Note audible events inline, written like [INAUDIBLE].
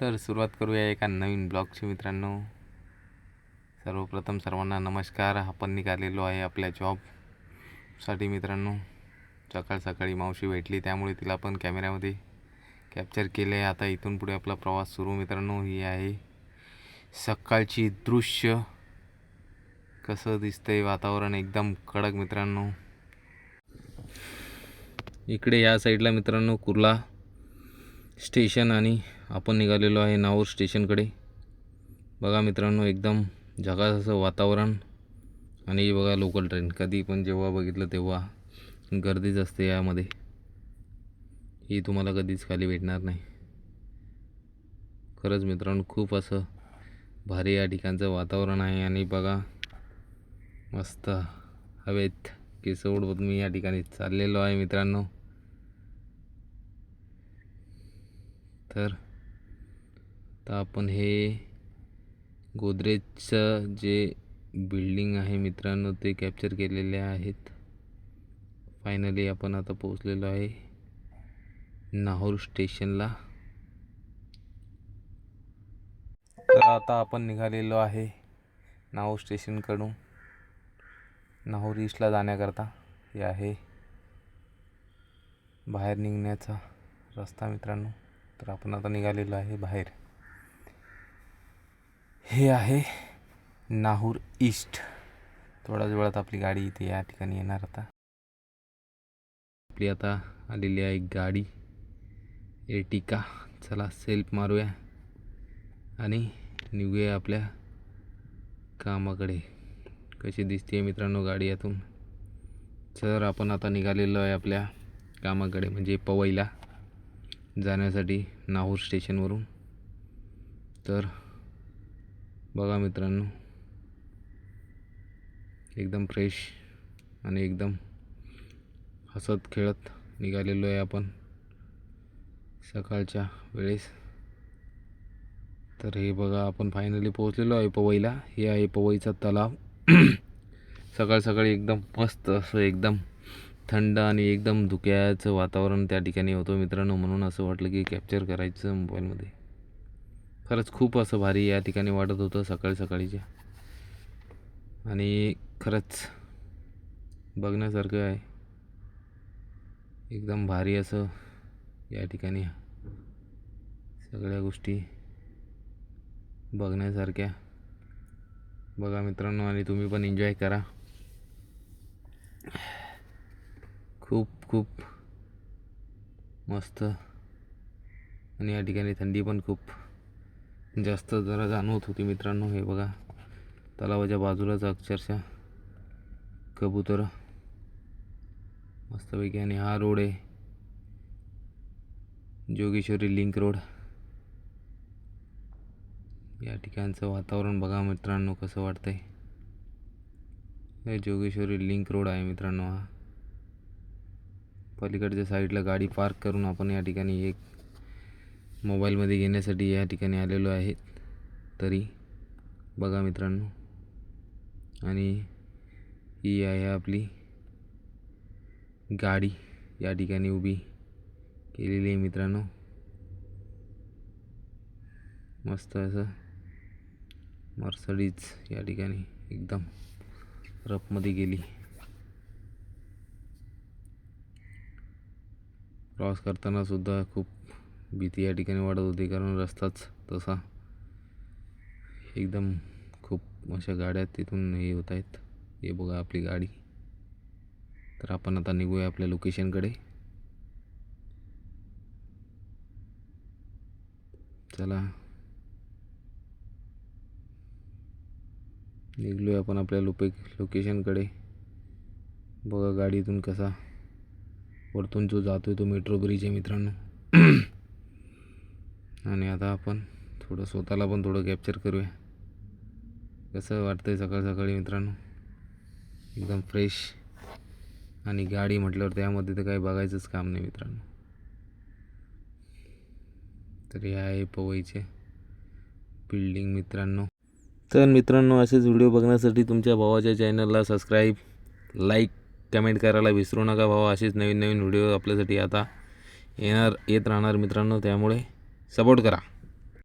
तर सुरुवात करूया एका नवीन ब्लॉगची मित्रांनो. सर्वप्रथम सर्वांना नमस्कार. आपण निघालेलो आहे आपल्या जॉबसाठी मित्रांनो. सकाळ सकाळी मावशी भेटली त्यामुळे तिला पण कॅमेऱ्यामध्ये कॅप्चर केले. आता इथून पुढे आपला प्रवास सुरू मित्रांनो. ही आहे सकाळची दृश्य. कसं दिसतंय वातावरण एकदम कडक मित्रांनो. इकडे या साईडला मित्रांनो कुर्ला. स्टेशन आणि आपण निघालेलो आहे नाऊर स्टेशनकडे. बघा मित्रांनो एकदम झकास असं वातावरण आणि बघा लोकल ट्रेन कधी पण जेव्हा बघितलं तेव्हा गर्दीच असते यामध्ये. ही तुम्हाला कधीच खाली भेटणार नाही. खरंच मित्रांनो खूप असं भारी या ठिकाणचं वातावरण आहे आणि बघा मस्त हवेत केसवड मी या ठिकाणी चाललेलो आहे मित्रांनो. तर आता आपण हे गोदरेजचं जे बिल्डिंग आहे मित्रांनो ते कॅप्चर केलेले आहेत. फायनली आपण आता पोहोचलेलो आहे नाहूर स्टेशनला. तर आता आपण निघालेलो आहे नाहूर स्टेशनकडून. नाहूर ईस्टला जाण्याकरता हे आहे. बाहेर निघण्याचा रस्ता मित्रांनो. तर आपण आता निघालेलो आहे बाहेर. हे आहे नाहूर ईस्ट. थोड्याच वेळात आपली गाडी इथे या ठिकाणी येणार आता. आपली आता आलेली आहे गाडी. एटिका चला सेल्फ मारूया. आणि निघूया आपल्या कामाकडे. कशी दिसते मित्रांनो गाडी यातून. सर आपण आता निघालेलो आहे आपल्या कामाकडे म्हणजे पवईला. जाण्यासाठी नाहूर स्टेशनवरून. तर बघा मित्रांनो एकदम फ्रेश आणि एकदम हसत खेळत निघालेलो आहे आपण सकाळच्या वेळेस. तर हे बघा आपण फायनली पोहोचलेलो आहे पवईला. हे आहे पवईचा तलाव. [CLEARS THROAT] सकाळ सकाळी एकदम मस्त असं एकदम थंड आणि एकदम धुक्याचं वातावरण त्या ठिकाणी होतं मित्रांनो. म्हणून असं वाटलं की कॅप्चर करायचं मोबाईलमध्ये खरंच खूप असं भारी या ठिकाणी वाटत होतं सकाळी सकाळीच्या. आणि खरंच बघण्यासारखं आहे. एकदम भारी असं या ठिकाणी सगळ्या गोष्टी बघण्यासारख्या. बघा मित्रांनो आणि तुम्ही पण एन्जॉय करा. खूप खूप मस्त. आणि या ठिकाणी थंडी पण खूप जास्त जरा जाणवत होती मित्रांनो. हे बघा तलावाच्या बाजूलाच अक्षरशः कबूतर मस्तपैकी. आणि हा रोड आहे जोगेश्वरी लिंक रोड. या ठिकाणचं वातावरण बघा मित्रांनो कसं वाटतंय. जोगेश्वरी लिंक रोड आहे मित्रांनो हा. पलीकडच्या साईडला गाडी पार्क करून आपण या ठिकाणी एक मोबाईलमध्ये घेण्यासाठी या ठिकाणी आलेलो आहे. तरी बघा मित्रांनो. आणि ही आहे आपली गाडी या ठिकाणी उभी केलेली आहे मित्रांनो. मस्त असं मर्सडीज या ठिकाणी एकदम रफमध्ये गेली. प्रवास करताना सुद्धा खूप भीती या ठिकाणी वाढत होती कारण रस्ताच तसा एकदम खूप अशा गाड्या तिथून हे होत आहेत. हे बघा आपली गाडी. तर आपण आता निघूया आपल्या लोकेशनकडे. चला. निघलो आपण आपल्या लोके लोकेशनकडे. बघा गाडीतून कसा वरतून जो जातो आहे तो मेट्रो ब्रिज आहे मित्रांनो. आणि आता आपण थोडं स्वतःला पण थोडं कॅप्चर करूया. कसं वाटतंय सकाळ सकाळी मित्रांनो? एकदम फ्रेश आणि गाडी म्हटल्यावर त्यामध्ये तर काही बघायचंच काम नाही मित्रांनो. तर हे आहे पवईचे बिल्डिंग मित्रांनो. तर मित्रांनो असेच व्हिडिओ बघण्यासाठी तुमच्या भावाच्या चॅनलला सबस्क्राईब लाईक कमेंट करायला विसरू नका भावा असेच नवीन नवीन व्हिडिओ आपल्यासाठी आता येणार येत राहणार मित्रांनो. त्यामुळे सपोर्ट करा.